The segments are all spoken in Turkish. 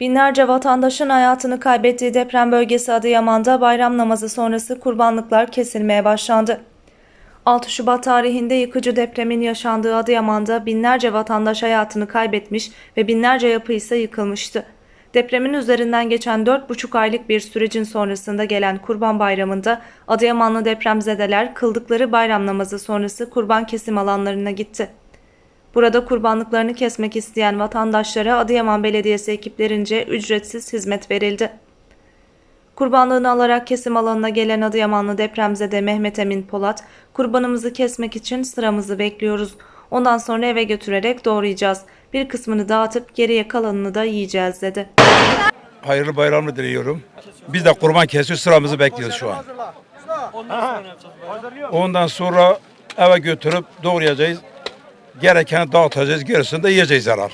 Binlerce vatandaşın hayatını kaybettiği deprem bölgesi Adıyaman'da bayram namazı sonrası kurbanlıklar kesilmeye başlandı. 6 Şubat tarihinde yıkıcı depremin yaşandığı Adıyaman'da binlerce vatandaş hayatını kaybetmiş ve binlerce yapı ise yıkılmıştı. Depremin üzerinden geçen 4,5 aylık bir sürecin sonrasında gelen Kurban Bayramı'nda Adıyamanlı depremzedeler kıldıkları bayram namazı sonrası kurban kesim alanlarına gitti. Burada kurbanlıklarını kesmek isteyen vatandaşlara Adıyaman Belediyesi ekiplerince ücretsiz hizmet verildi. Kurbanlığını alarak kesim alanına gelen Adıyamanlı depremzede Mehmet Emin Polat, kurbanımızı kesmek için sıramızı bekliyoruz. Ondan sonra eve götürerek doğrayacağız. Bir kısmını dağıtıp geriye kalanını da yiyeceğiz dedi. Hayırlı bayramını diliyorum. Biz de kurban kesiyor sıramızı bekliyoruz şu an. Ondan sonra eve götürüp doğrayacağız. Gerekeni dağıtacağız, gerisini de yiyeceğiz zarar.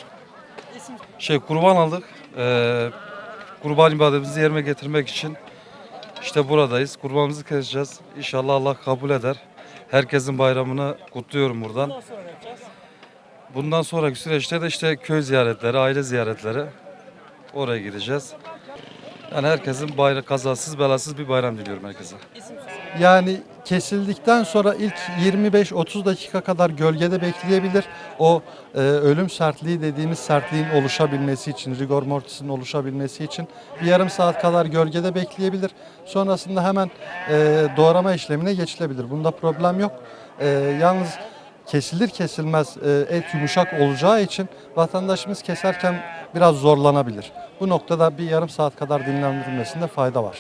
şey kurban aldık. Ee, kurban ibadetimizi yerine getirmek için işte buradayız. Kurbanımızı keseceğiz. İnşallah Allah kabul eder. Herkesin bayramını kutluyorum buradan. Bundan sonraki süreçte de işte köy ziyaretleri, aile ziyaretleri oraya gideceğiz. Yani herkesin bayram kazasız belasız bir bayram diliyorum herkese. Yani kesildikten sonra ilk 25-30 dakika kadar gölgede bekleyebilir. O e, ölüm sertliği dediğimiz sertliğin oluşabilmesi için, rigor mortis'in oluşabilmesi için bir yarım saat kadar gölgede bekleyebilir. Sonrasında hemen e, doğrama işlemine geçilebilir. Bunda problem yok. E, yalnız kesilir kesilmez e, et yumuşak olacağı için vatandaşımız keserken biraz zorlanabilir. Bu noktada bir yarım saat kadar dinlendirilmesinde fayda var.